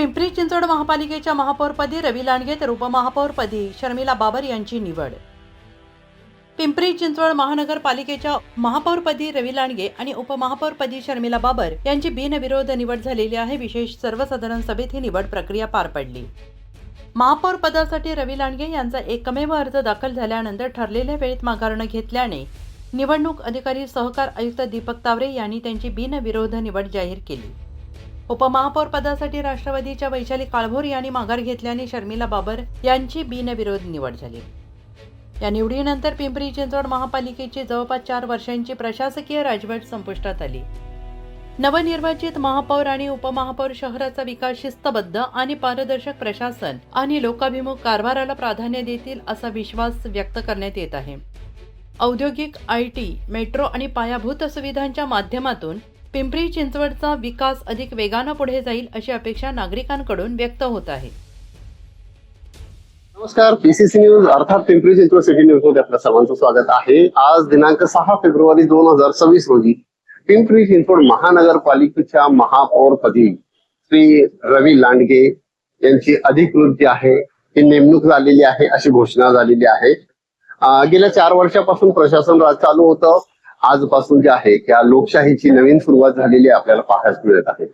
पिंपरी चिंचवड महापालिकेच्या महापौरपदी रवी लांडगे तर उपमहापौरपदी शर्मिला बाबर यांची निवड. पिंपरी चिंचवड महानगरपालिकेच्या महापौरपदी रवी लांडगे आणि उपमहापौरपदी शर्मिला बाबर यांची बिनविरोध निवड झालेली आहे. विशेष सर्वसाधारण सभेत ही निवड प्रक्रिया पार पडली. महापौर पदासाठी रवी लांडगे यांचा एकमेव अर्ज दाखल झाल्यानंतर ठरलेल्या वेळेत माघारणं घेतल्याने निवडणूक अधिकारी सहकार आयुक्त दीपक तावरे यांनी त्यांची बिनविरोध निवड जाहीर केली. उपमहापौर पदासाठी राष्ट्रवादीच्या वैशाली काळभोर यांनी माघार घेतल्याने शर्मिला बाबर यांची बिनविरोध निवड झाली. या निवडीनंतर पिंपरी चिंचवड महापालिकेची जवळपास चार वर्षांची प्रशासकीय राजवट संपुष्टात आली. नवनिर्वाचित महापौर आणि उपमहापौर शहराचा विकास शिस्तबद्ध आणि पारदर्शक प्रशासन आणि लोकाभिमुख कारभाराला प्राधान्य देतील असा विश्वास व्यक्त करण्यात येत आहे. औद्योगिक आय टी मेट्रो आणि पायाभूत सुविधांच्या माध्यमातून पिंपरी चिंचवडचा विकास अधिक वेगानं पुढे जाईल अशी अपेक्षा नागरिकांकडून व्यक्त होत आहे. नमस्कार पीसीसी न्यूज अर्थात पिंपरी चिंचवड सिटी न्यूजमध्ये आपल्या सर्वांचं स्वागत आहे. आज दिनांक सहा फेब्रुवारी दोन हजार सव्वीस रोजी पिंपरी चिंचवड महानगरपालिकेच्या महापौरपदी श्री रवी लांडगे यांची अधिकृत जी आहे. ती नेमणूक झालेली आहे अशी घोषणा झालेली आहे. गेल्या चार वर्षापासून प्रशासन राज चालू होतं. आजपासून जे आहे त्या लोकशाहीची नवीन सुरुवात झालेली आपल्याला पाहायला मिळत आहे.